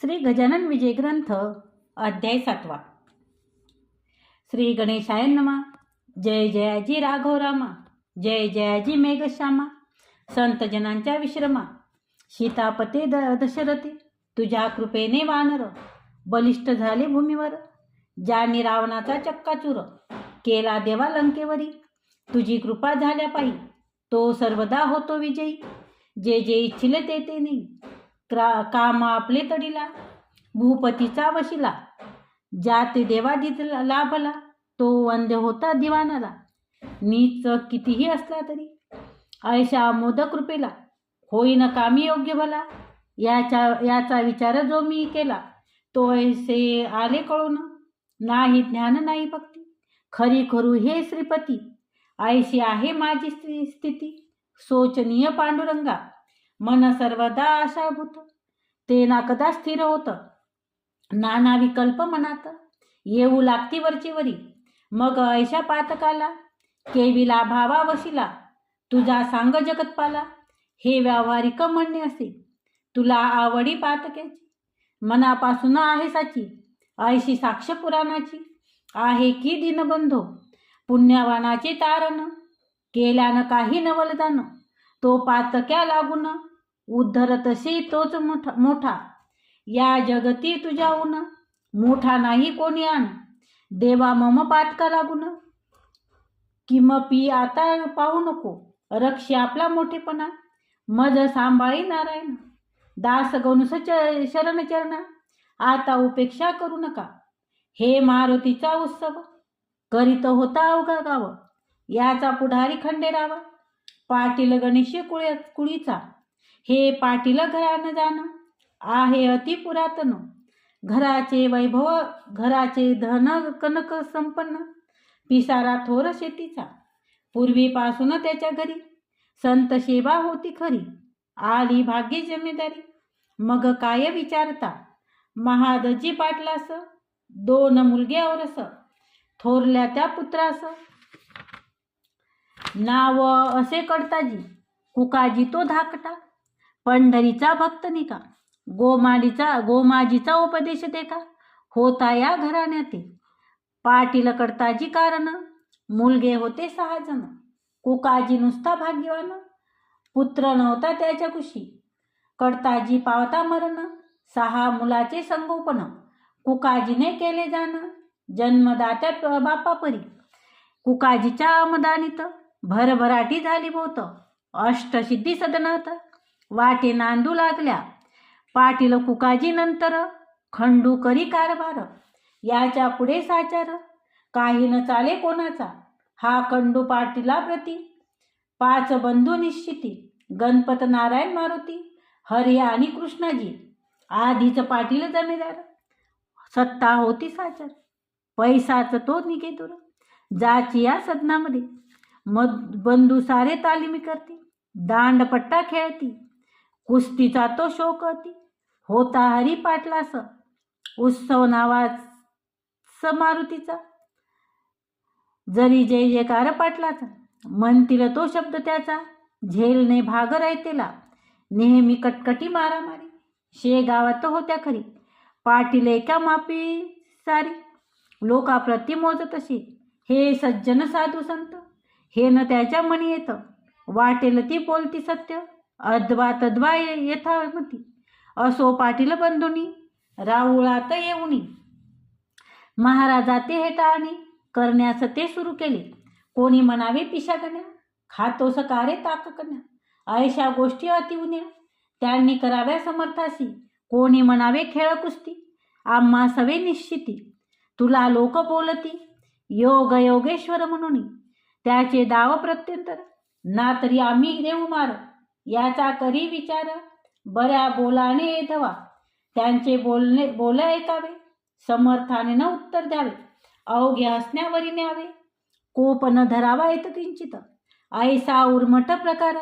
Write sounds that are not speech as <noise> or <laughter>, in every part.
श्री गजानन विजय ग्रंथ अध्याय सातवा. श्री गणेशाय नमा. जय जयाजी राघव रामा. जय जयाजी मेघश्यामा. संत जनांच्या विश्रमा. सीतापते द दशरथी तुझ्या कृपेने वानर. बलिष्ठ झाले भूमीवर. ज्यांनी रावणाचा चक्काचूर केला देवा लंकेवरी. तुझी कृपा झाल्या पायी. तो सर्वदा होतो विजयी. जे जे इच्छिले ते ते नाही क्रा काम आपले तडीला भूपतीचा वशिला. ज्यात देवादित लाभला तो वंद्य होता दिवाणाला. नीच कितीही असला तरी ऐशा मोदक कृपेला होईन कामी योग्य भला. याच्या याचा विचार जो मी केला तो ऐसे आले कळून नाही ज्ञान नाही भक्ती. खरी खरू हे श्रीपती ऐशी आहे माझी स्त्री स्थिती. शोचनीय पांडुरंगा. मन सर्वदा आशाभूत. ते ना कदा स्थिर होत. नाना विकल्प मनात. येऊ लागती वरची वरी. मग ऐशा पातकाला. केविला भावा वशिला. तुझा सांग जगतपाला. हे व्यावहारिक म्हणणे असे. तुला आवडी पातक्याची. मनापासून आहे साची. ऐशी साक्ष पुराणाची. आहे की दिनबंधो? पुण्यवानाचे तारण. केल्यानं काही नवलदान तो पातक्या लागून उद्धरतशी तोच मोठा मोठा. या जगती तुझ्याहून. मोठा नाही कोणी आण. देवा मम पातका लागून किमपी आता पाहू नको. रक्षी आपला मोठेपणा. मज सांभाळी नारायण. दास गणुस च शरण चरणा. आता उपेक्षा करू नका. हे मारुतीचा उत्सव. करीत होता अवघा गाव. याचा पुढारी खंडेरावा. पाटील गणेश कुळ कुळीचा. हे पाटील घरानं जाणं आहे अति पुरातन. घराचे वैभव घराचे धन कनक संपन्न. पिसारा थोर शेतीचा. पूर्वीपासून त्याच्या घरी. संत सेवा होती खरी. आली भाग्य जमेदारी मग काय विचारता? महादजी पाटलास? दोन मुलगे औरस. थोरल्या त्या पुत्रास. नाव असे कडताजी कुकाजी तो धाकटा. पंढरीचा भक्त निका गोमाडीचा गोमाजीचा उपदेश देखा होता या घराण्यात. पाटील कडताजी कारण. मुलगे होते सहा जण. कुकाजी नुसता भाग्यवान. पुत्र नव्हता त्याच्या कुशी. कडताजी पावता मरण. सहा मुलाचे संगोपन. कुकाजीने केले जाणं. जन्मदात्या बापापरी. कुकाजीच्या आमदानीत भरभराटी झाली बोत. अष्टसिद्धी सदनात वाटे नांदू लागल्या. पाटील कुकाजी नंतर खंडू करी कारभार. याच्यापुढे साचार. काही न चाले कोणाचा. हा खंडू पाटीला प्रती. पाच बंधू निश्चिती. गणपत नारायण मारुती हरी आणि कृष्णाजी. आधीच पाटील जमेदार. सत्ता होती साचार. पैसाच तो निघे दूर जाची या सदनामध्ये. मद बंधू सारे तालीमी करते. दांडपट्टा खेळती. कुस्तीचा तो शोक होती होता हरी पाटलास. उत्सव नावाच मारुतीचा जरी जय जयकार पाटलाचा. म्हणतील तो शब्द त्याचा. झेलने भाग रायतेला. नेहमी कटकटी मारामारी. शे गावात होत्या खरी. पाटील एका मापी सारी. लोकाप्रती मोजत अशी हे सज्जन साधू संत. हे न त्याच्या मनी येतं. वाटेल ती बोलती सत्य. अद्वा तद्वा यथामती असो पाटील बंधुनी राऊळात येऊनी. महाराजा ते हे टाळणी करण्यास ते सुरू केले. कोणी म्हणावे पिशागण्या खातो सकारे ताककण्या ऐशा गोष्टी अतिउन्या त्यांनी कराव्या समर्थासी कोणी म्हणावे खेळ कुस्ती आम्हा सवे निश्चिती. तुला लोक बोलती योग योगेश्वर म्हणून. त्याचे दाव प्रत्यंतर ना तरी आम्ही देऊ मार. याचा करी विचार? बऱ्या बोलाने येधवा त्यांचे बोलणे बोल ऐकावे. समर्थाने न उत्तर द्यावे. अवघे हसण्यावरी न्यावे. कोप न धरावा येत किंचित. ऐसा उर्मट प्रकार.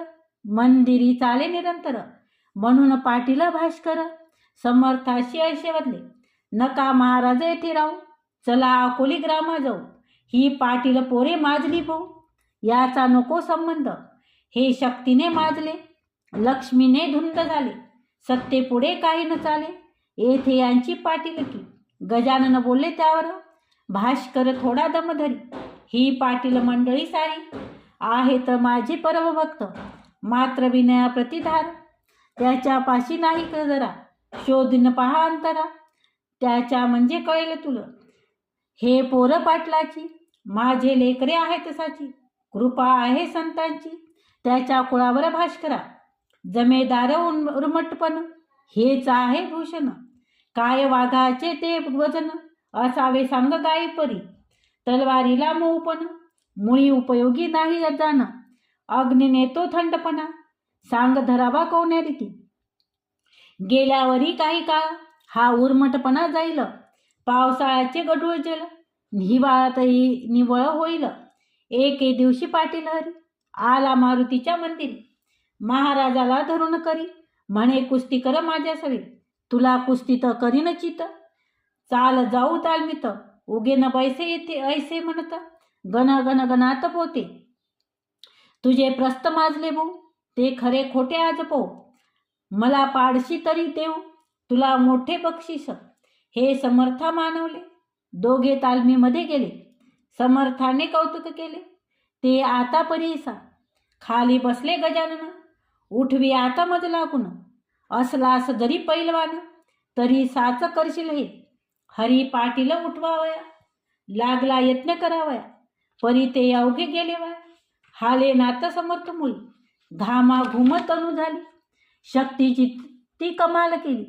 मंदिरी चाले निरंतर. म्हणून पाटील भास्कर. समर्थाशी ऐसे बदले. नका महाराज येथे राहू. चला अकोली ग्रामा जाऊ. ही पाटील पोरे माजली भाऊ. याचा नको संबंध. हे शक्तीने माजले. लक्ष्मीने धुंद झाले. सत्तेपुढे काही न चाले. येथे यांची पाटीलकी गजानन बोलले त्यावर भाष्कर थोडा दमधरी ही पाटील मंडळी सारी. आहेत माझे परमभक्त. मात्र विनया प्रतिधार त्याच्या पाशी नाही का जरा? शोधून पहा अंतरा. त्याच्या म्हणजे कळेल तुला. हे पोरं पाटलाची. माझे लेकरे आहेत साची. कृपा आहे संतांची. त्याच्या कुळावर भास्करा. जमेदार उन- उर्मटपण. हेच आहे भूषण. काय वाघाचे ते वजन. असावे सांग गाई परी. तलवारीला मोपण मुळी उपयोगी नाही जाण अग्नीने नेतो थंडपणा. सांग धरावा कोण्या रीती गेल्यावरी काही काळ हा उर्मटपणा जाईल. पावसाळ्याचे गढूळ जल. हिवाळ्यातही निवळ होईल. एके दिवशी पाटील हरी. आला मारुतीच्या मंदिरी. महाराजाला धरून करी. म्हणे कुस्ती कर माझ्या सवी तुला कुस्ती तर करीन चित चाल जाऊ तालमीत. उगे न पैसे येते ऐसे म्हणत. गण गण गणात पोते. तुझे प्रस्त माजले भाऊ ते खरे खोटे आज पो. मला पाडशी तरी देऊ. तुला मोठे बक्षीस. हे समर्था मानवले. दोघे तालमीमध्ये गेले. समर्थाने कौतुक केले. ते आता परीसा. खाली बसले गजानन. उठवी आता मज लागून. असलास जरी पैलवान तरी साच करशील हे. हरी पाटील उठवावया. लागला यत्न करावया. परी ते अवघे गेले वया हाले नात समर्थ मुळी. घामा घुमत अनु झाली. शक्तीची ती कमाल केली.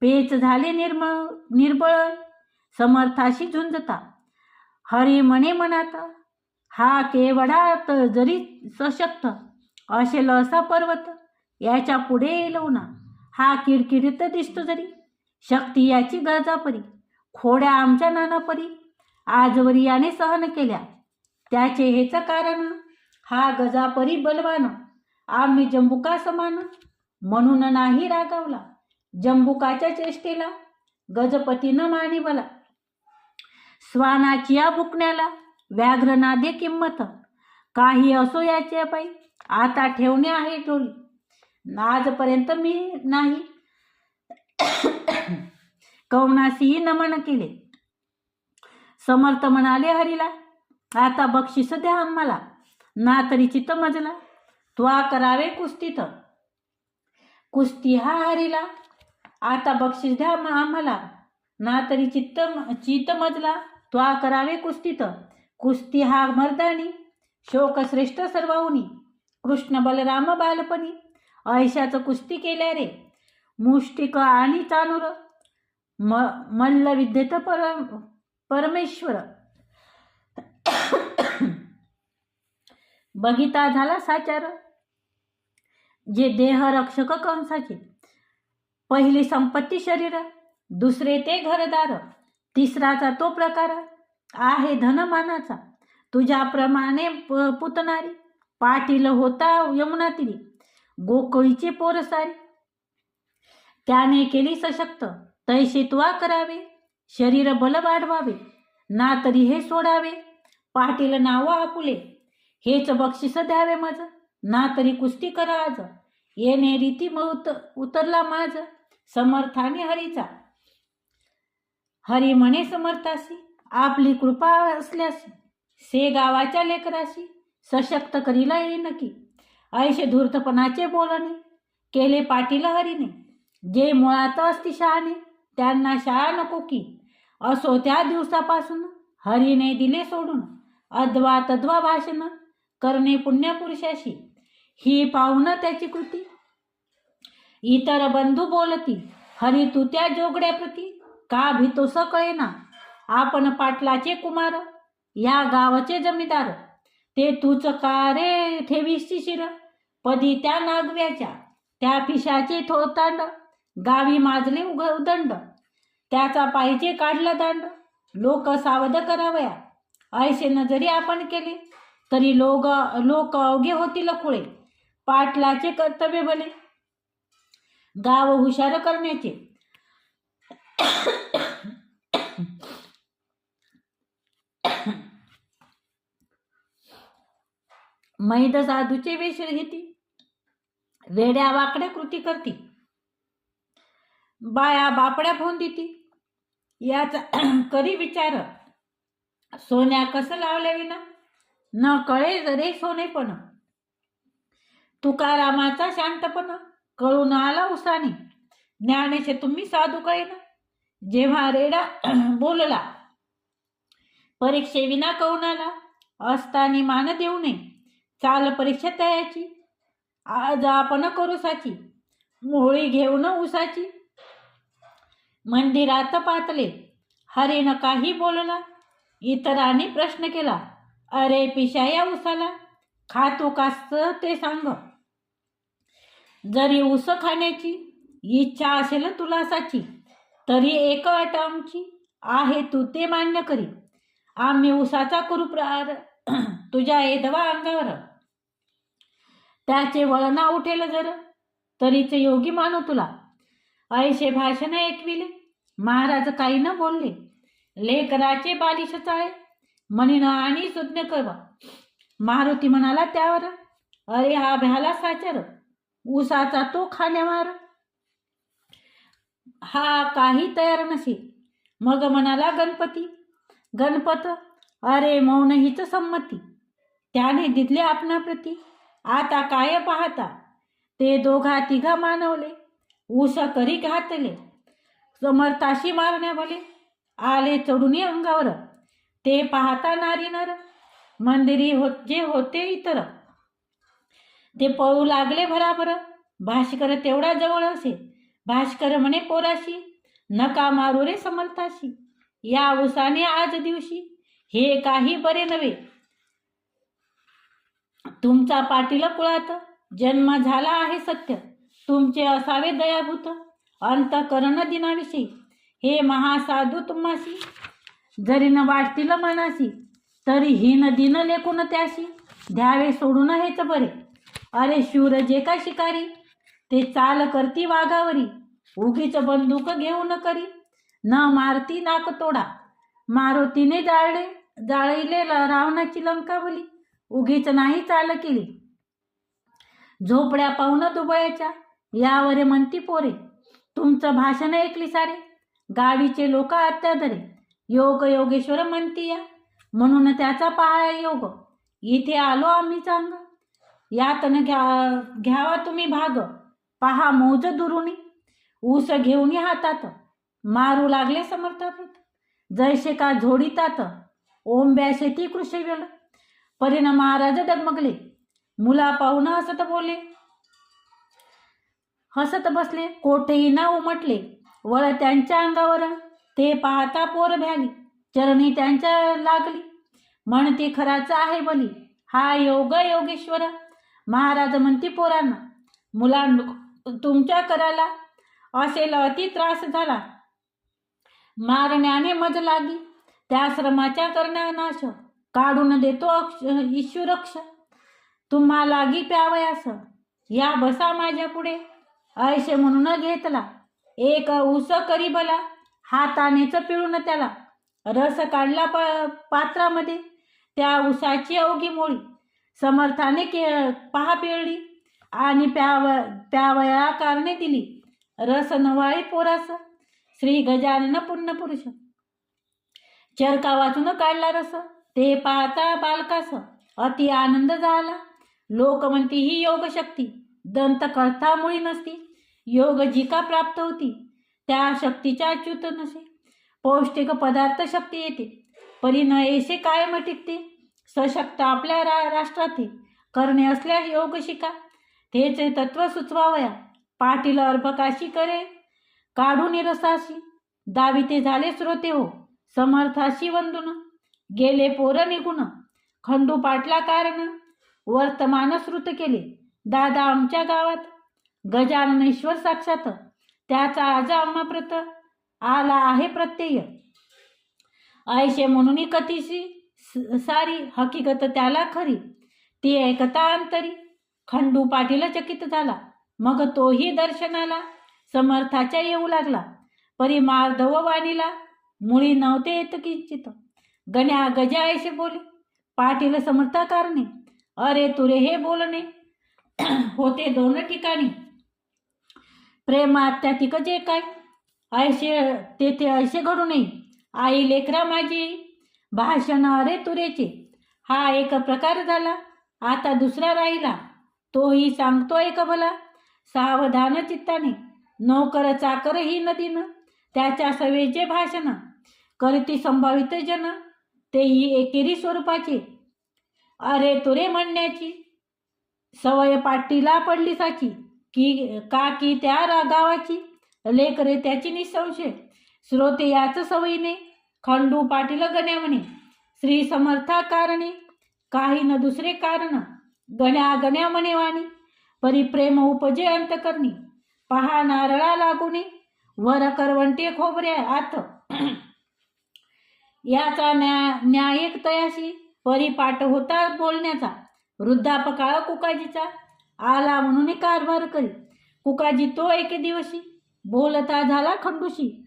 पेच झाले निर्मळ निर्बळ. समर्थाशी झुंजता. हरी म्हणे मनात हा केवढा जरी सशक्त असेल असा पर्वत. याच्यापुढे येलो ना. हा किडकिडीत दिसतो जरी. शक्ती याची गरजा परी खोड्या आमच्या नाना परी आजवरी याने सहन केल्या. त्याचे हेच कारण. हा गजापरी बलवान. आम्ही जंबुका समान. म्हणून नाही रागावला. जंबुकाच्या चेष्टेला. गजपतीनं मानी बला स्वानाची या भुकण्याला. व्याघ्र किंमत. काही असो याचे पायी. आता ठेवणे आहे टोली आजपर्यंत मी नाही. कवनासीही नमन केले. समर्थ म्हणाले हरीला आता बक्षीस द्या आम्हाला. ना तरी चित्त मजला. त्वा करावे कुस्तीत. कुस्ती हा हरीला आता बक्षीस द्या आम्हाला. ना तरी चित्त चित्त मजला. त्वा करावे कुस्तीत. कुस्ती हा मर्दानी शोकश्रेष्ठ सर्वाहुनी. कृष्ण बलराम बालपणी ऐशाचं कुस्ती केल्या रे. मुष्टिक आणि चाणूर म मल्लविद्येत पर परमेश्वर. <coughs> बघिता झाला साचार. जे देहरक्षक कंसाचे. पहिली संपत्ती शरीर. दुसरे ते घरदार. तिसराचा तो प्रकार. आहे धनमानाचा. तुझ्याप्रमाणे पुतणारी. पाटील होता यमुना तिरी गोकळीचे पोरसारी त्याने केली सशक्त. तैसे तुवा करावे. शरीर बल वाढवावे. ना तरी हे सोडावे. पाटील नाव आपुले. हेच बक्षीस द्यावे माझ. ना तरी कुस्ती करा आज. येणे रीती उत उतरला माझ. समर्थाने हरीचा. हरी म्हणे समर्थासी. आपली कृपा असल्यासी. से गावाच्या लेकराशी. सशक्त करीला ये नक्की. ऐशे धूर्तपणाचे बोलणे केले पाटील हरीने जे मुळात असती शहाणे त्यांना शाळा नको की. असो त्या दिवसापासून हरीने दिले सोडून अद्वा तद्वा भाषण करणे पुण्यपुरुषाशी ही पाहुण त्याची कृती. इतर बंधू बोलती हरी तू त्या जोगड्याप्रती का भीतो कळेना आपण पाटलाचे कुमार या गावाचे जमीदार ते तूच का रे ठेवीसची शिर? पदी त्या नागव्याच्या त्या पिशाचे थोतांड गावी माजले उग उदंड. त्याचा पाहिजे काढला दांड लोक सावध करावया. ऐसे नजरी आपण केले तरी लोक लोक अवघे होतील खुळे. पाटलाचे कर्तव्य बने. गाव हुशार करण्याचे. मैद साधूचे वेश घेती. वेड्या वाकड्या कृती करती. बाया बापड्या फोन देती. याचा <clears throat> करी विचार. सोन्या कसं लावल्या विना? न कळे रे सोनेपण तुकारामाचा शांतपण. कळून आला उसाने. ज्ञानेचे तुम्ही साधू कळेना. जेव्हा रेडा <clears throat> बोलला परीक्षेविना आला? असतानी मान देऊ नये. चाल परीक्षा तयाची. आज आपण करू साची. मोहळी घेऊन उसाची मंदिरात पातले. हरेनं काही बोलला. इतरांनी प्रश्न केला. अरे पिशा या उसाला. खातो कास्त ते सांग. जरी उस खाण्याची इच्छा असेल तुला साची तरी एक अट आमची आहे तू ते मान्य करी. आम्ही उसाचा करू प्रार तुझ्या एदवा अंगावर. त्याचे वळणा उठेल जर. तरीचे योगी मानू तुला. ऐशे भाषण ऐकविले. महाराज काही न बोलले. लेकराचे बालिश चाळे. म्हणीन आणि सुज्ञ करवा मारुती म्हणाला त्यावर. अरे हा भ्याला साचर. उसाचा तो खाण्यावर. हा काही तयार नसे. मग म्हणाला गणपती. गणपत. अरे मौन हीच संमती. त्याने दिले आपणाप्रती. आता काय पाहता? ते दोघा तिघा मानवले ऊस करी घातले. समर ताशी भले आले चढून अंगावर. ते पाहता नारी नर मंदिरी हो जे होते इतर. ते पळू लागले भराभर. भाष्कर तेवढा जवळ असे. भाष्कर म्हणे पोराशी नका मारू रे समर्थाशी. या उसाने आज दिवशी हे काही बरे नव्हे. तुमचा पाटील कुळात. जन्म झाला आहे सत्य. तुमचे असावे दयाभूत. अंतकरण दिनाविषयी. हे महासाधू तुम्हाशी. जरी न वाटतील मनाशी तरी हिन दिन लेखून त्याशी. द्यावे सोडून हेच बरे. अरे शूर जे का शिकारी ते चाल करती वाघावरी. उगीच बंदूक घेऊ न करी. न मारती नाक तोडा. मारुतीने जाळले जाळले रावणाची लंकावली. उगीच नाही चाल केली झोपड्या पाहून दुबळ्याच्या. यावरे म्हणती पोरे तुमचं भाषण ऐकली सारे. गावीचे लोक अत्याधरे योग योगेश्वर म्हणती या. म्हणून त्याचा पहा योग. इथे आलो आम्ही चांग. यातन घ्या घ्यावा तुम्ही भाग. पहा मौज दुरुणी ऊस घेऊन हातात. मारू लागले समर्थापृत जैसे का झोडीतात. ओंब्या शेती कृषी वेळ परिणाम महाराज डगमगले. मुला पाहून हसत बोले हसत बसले कोठेही ना उमटले. वळ त्यांच्या अंगावर ते पाहता पोर भ्याली. चरणी त्यांच्या लागली. म्हणती खराच आहे बली. हा योग योगेश्वर. महाराज म्हणती पोरांना मुला तुमच्या कराला असेल अति त्रास झाला. मारण्याने मज लागी. त्या श्रमाच्या करण्या नाश. काढून देतो अक्ष ईश्वरक्ष तुम्हा लागी प्यावयास या बसा माझ्या पुढे. ऐशे म्हणून घेतला. एक ऊस करी बला. हातानेच पिळून त्याला. रस काढला प पात्रामध्ये. त्या ऊसाची अवघी मोळी. समर्थाने के पहा पिळली. आणि प्याव प्यावया कारणे दिली. रस नवाळी पोरास. श्री गजानन पुण्यपुरुष. चरका वाचून काढला रस. ते पाहता बालकास अति आनंद झाला. लोक म्हणती ही योग शक्ती दंत नसती. योग जिका प्राप्त होती त्या शक्तीच्या अच्युत नसे. पौष्टिक पदार्थ शक्ती येते. परी न येसे कायम टिकते. सशक्त आपल्या रा राष्ट्रात करणे असल्यास योग शिका. तेचे तत्व सुचवावया. पाटील अर्भकाशी करे. काढून रसाशी दाविते झाले श्रोते हो. समर्थाशी वंदुना. गेले पोर निघून. खंडू पाटला कारण वर्तमान श्रुत केले. दादा आमच्या गावात. गजाननेश्वर साक्षात. त्याचा आज आम्हाप्रत आला आहे प्रत्यय. ऐशे म्हणून कथीशी स- सारी हकीकत त्याला खरी. ती ऐकता अंतरी. खंडू पाटील चकित झाला. मग तोही दर्शनाला समर्थाच्या येऊ लागला. परी मार्दव वाणीला मुळी नव्हते येत किंचित. गण्या गजा ऐसे बोले. पाटील समर्था कारणे. अरे तुरे हे बोलणे. होते दोन ठिकाणी. प्रेमात्यातिक जे काय. ऐशे तेथे ऐसे घडू नये. आई लेकरा माझी. भाषण अरे तुरेचे. हा एक प्रकार झाला. आता दुसरा राहिला. तोही सांगतोय का भला? सावधान चित्ताने. नोकर चाकर ही नदीनं. त्याच्या सवेचे भाषण. करती संभावित जन. तेही एकेरी स्वरूपाचे. अरे तुरे म्हणण्याची. सवय पाटीला पडली साची. की का की त्या रा- गावाची लेकरे त्याची निसंशय. श्रोते याच सवयीने. खंडू पाटील गण्यावणे श्री समर्था कारणे. काही न दुसरे कारण. गण्या गण्या म्हणे वाणी. परिप्रेम उपजे अंतकरणी. पहा नारळा लागुने. वर करवंटे खोबरे आत. याचा न्या न्यायिक तयाशी परिपाठ होता बोलण्याचा. वृद्धापकाळ कुकाजीचा. आला म्हणून कारभार करी. कुकाजी तो एके दिवशी बोलता झाला खंडूशी.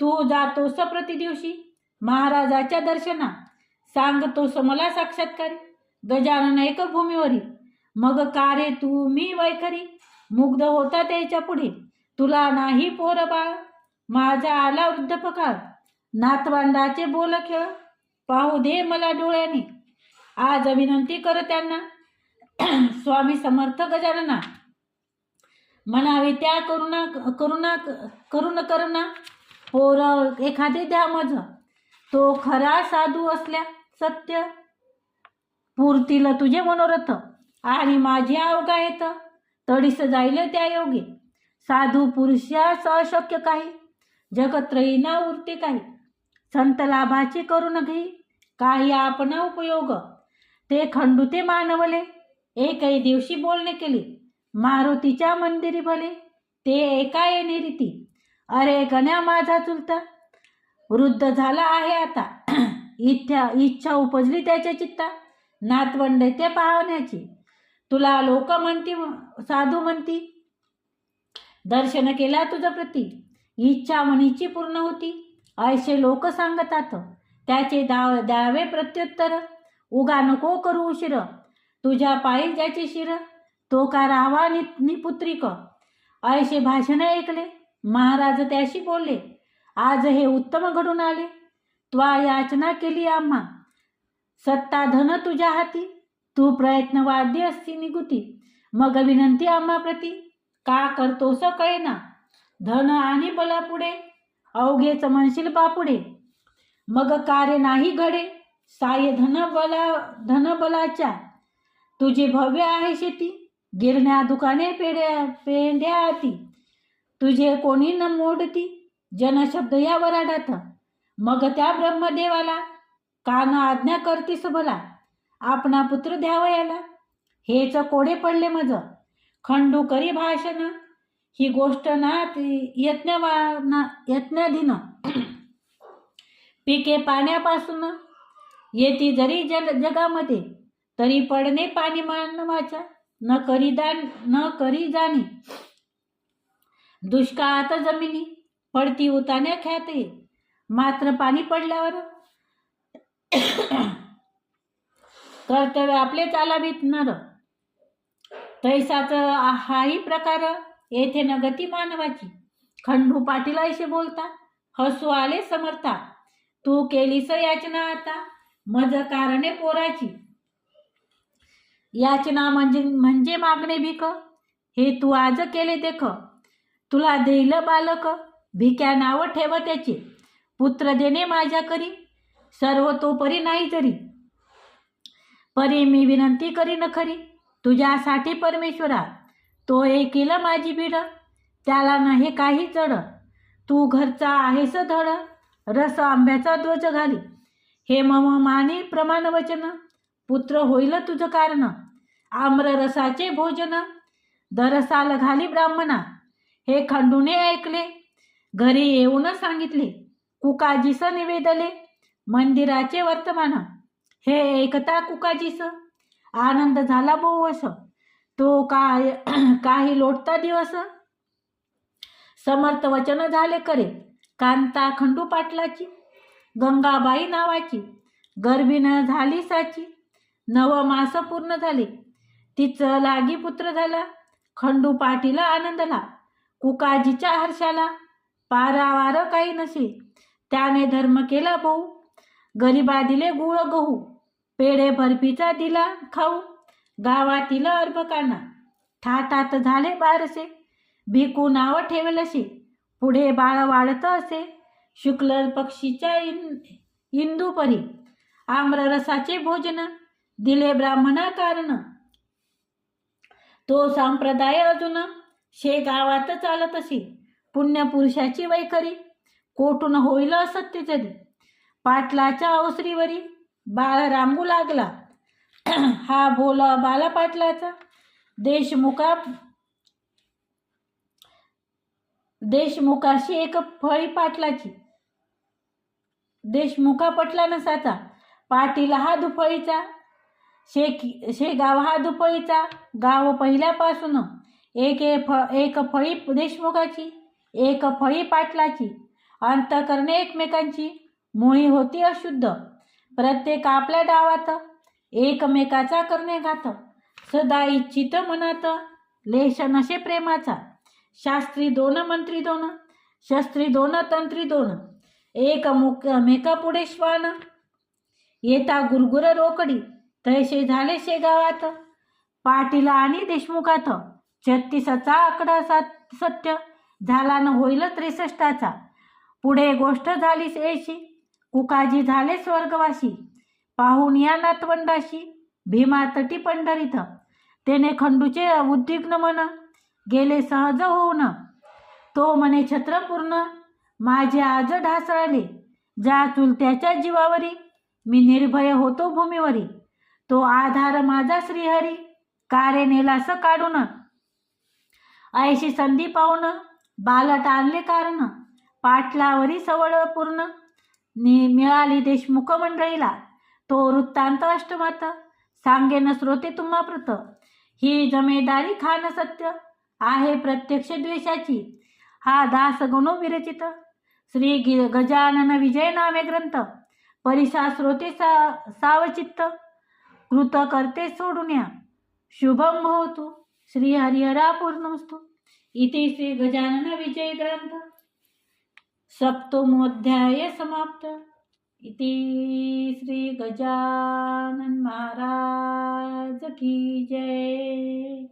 तू जातोस प्रतिदिवशी महाराजाच्या दर्शना सांगतोस मला साक्षात्कारी. गजानन एक भूमीवरी. मग का रे तू? मी वैखरी. मुग्ध होता त्याच्या पुढे. तुला नाही पोर बाळ माझा आला वृद्धपकाळ. नातवंडाचे बोल खेळ. पाहू दे मला डोळ्याने. आज विनंती कर त्यांना. <clears throat> स्वामी समर्थ गजानना. म्हणावे त्या करुणा करुणा करुण करुणा पोर एखादे द्या मज. तो खरा साधू असल्या सत्य. पूर्तीला तुझे मनोरथ आणि माझे अवघा येत तडीस जाईल त्या योगे. साधू पुरुषास अशक्य काही. जगत्रयी ना उरते काही. संत लाभाचे करून घेई काही आपण उपयोग. ते खंडू ते मानवले. एकही दिवशी बोलणे केले. मारुतीच्या मंदिरी भले. ते एका येणे रीती अरे गण्या माझा चुलता. वृद्ध झाला आहे आता. <clears throat> इच्छा इच्छा उपजली त्याच्या चित्ता. नातवंड ते पाहण्याची. तुला लोक म्हणती साधू म्हणती. दर्शन केला तुझं प्रती. इच्छा म्हणीची पूर्ण होती. ऐसे लोक सांगतात. त्याचे दाव द्यावे प्रत्युत्तर. उगा नको करू उशीर. तुझ्या पायी ज्याचे शिर तो का रावा नि निपुत्रिक? ऐसे भाषण ऐकले. महाराज त्याशी बोलले आज हे उत्तम घडून आले. त्वा याचना केली आम्हा. सत्ता धन तुझ्या हाती. तू प्रयत्न वाद्य असती निगुती. मग विनंती आम्हा प्रती का करतोस कळेना. धन आणि बलापुढे अवघेच म्हणशील बापुढे मग कार्य नाही घडे साय धन बला धन बलाच्या तुझी भव्य आहे शेती गिरण्या दुकाने पेड्या पेंड्या आती. तुझे कोणी न मोडती जनशब्द या वराडात. मग त्या ब्रह्मदेवाला कान आज्ञा करतीस भला आपणा पुत्र द्यावयाला. हेच कोडे पडले मज. खंडू करी भाषण ही गोष्ट ना यज्ञ यज्ञाधीन. पिके पाण्यापासून येती जरी जग जगामध्ये तरी पडणे पाणी मानवाच्या न करी दान न करी जाणे. दुष्काळात जमिनी पडती उताने ख्याते मात्र पाणी पडल्यावर कर्तव्य आपले चालावीत नर. तैसाच हाही प्रकार येथे न गती मानवाची. खंडू पाटीलाशी बोलता हसू आले समर्था. तू केलीस याचना आता मज कारणे पोराची. याचना म्हणजे म्हणजे मागणे भिक हे तू आज केले देख. तुला देईल बालक भिक्या नाव ठेव त्याचे. पुत्र देणे माझ्या करी सर्व तो परी नाही जरी. परी मी विनंती करीन खरी तुझ्यासाठी परमेश्वरा. तो एकीला माझी बिड? त्याला नाही काही चढ. तू घरचा आहेस धड. रस आंब्याचा ध्वज घाली. हे मम माने प्रमाण वचन. पुत्र होईल तुझं कारण. आम्र रसाचे भोजन. दरसाल घाली ब्राह्मणा. हे खंडूने ऐकले. घरी येऊन सांगितले. कुकाजीस निवेदले. मंदिराचे वर्तमान. हे ऐकता कुकाजीस. आनंद झाला बोवस. तो काय <clears throat> काही लोटता दिवस? समर्थ वचन झाले करे कांता खंडू पाटलाची गंगाबाई नावाची गर्भीनं झाली साची. नव मास पूर्ण झाले. तिचं लागी पुत्र झाला. खंडू पाटीला आनंदला. कुकाजीच्या हर्षाला. पारावार काही नसे. त्याने धर्म केला भाऊ गरिबा दिले गुळ गहू. पेढे बर्फीचा दिला खाऊ. गावातील अर्भकांना ठाटात झाले बारसे. भिकू नाव ठेवलसे पुढे बाळ वाढत असे. शुक्ल पक्षीच्या इन इंदूपरी. आम्ररसाचे भोजन. दिले ब्राह्मणा कारण. तो संप्रदाय अजून. शे गावात चालत असे. पुण्यपुरुषाची वैखरी. कोठून होईल असत्य जरी. पाटलाच्या अवसरीवरी बाळ रांगू लागला. <clears throat> हा भोला बाला पाटलाचा देशमुखा देशमुखाशी एक फळी पाटलाची. देशमुखा पटला नसाचा पाटील हा दुफळीचा शे शेगाव हा दुफळीचा गाव पहिल्यापासून एक ए फ एक फळी देशमुखाची एक फळी पाटलाची. अंतकरणे एकमेकांची मुळी होती अशुद्ध. प्रत्येक आपल्या डावात एकमेकाचा करणे घात. सदा इच्छित मनात. लेश नशे प्रेमाचा. शास्त्री दोन मंत्री दोन. शस्त्री दोन तंत्री दोन. एक मुक मेका पुढे श्वान. येता गुरगुर रोकडी. तैसे झाले शेगावात पाटील आणि देशमुखात. छत्तीसाचा आकडा सात सत्य. झाला न होईल त्रेसष्टाचा. पुढे गोष्ट झाली ऐशी. कुकाजी झाले स्वर्गवासी. पाहून या नातवंडाशी. भीमा तटी पंढरीत. त्याने खंडूचे उद्विग्न मन. गेले सहज होऊन. तो म्हणे छत्रपूर्ण माझे आज ढासळले. ज्या चुलत्याच्या जीवावरी. मी निर्भय होतो भूमीवरी. तो आधार माझा श्रीहरी. कारे नेलास काढून. ऐशी संधी पाहून बालट आणले कारण. पाटलावरी सवळ पूर्ण. नि मिळाली देशमुख मंडळीला. तो वृत्तांत अष्टमात सांगेन श्रोते तुम्हा प्रत. ही जमेदारी खान सत्य. आहे प्रत्यक्ष द्वेषाची. हा दास गुणो विरचित. श्री गि गजानन विजय नामे ग्रंथ. परिसा श्रोते सा सावचित्त. कृत करते सोडून या. शुभम भवतु. श्री हरिहरा पूर्णस्तु इति श्री गजानन विजय ग्रंथ. सप्तमोध्याय समाप्त. इति श्री गजानन महाराज की जय।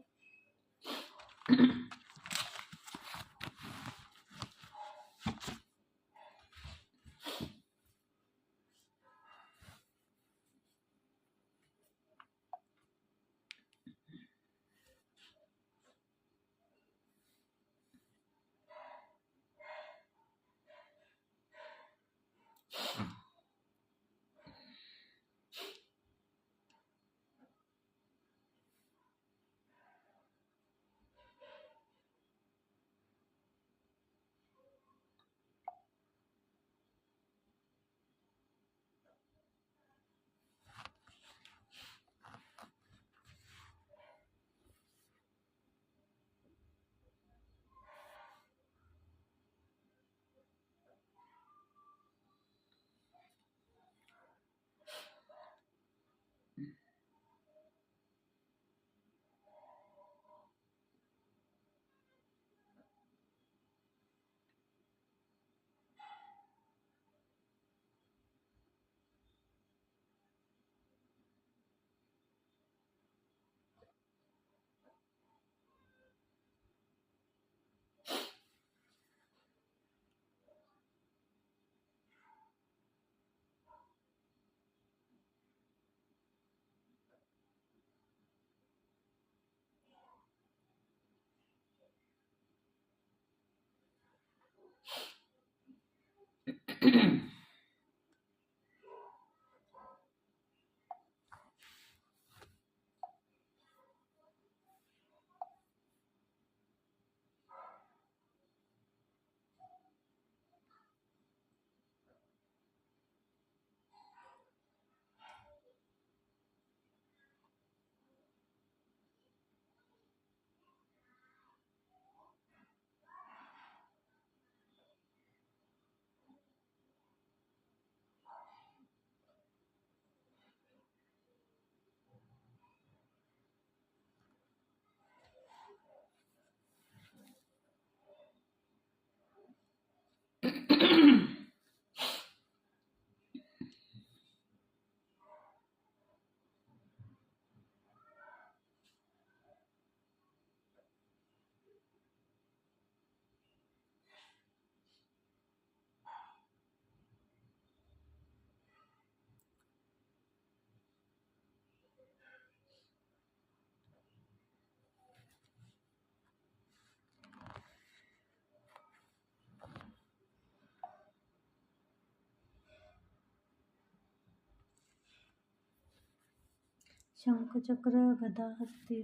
शंखचक्र गदा हस्ती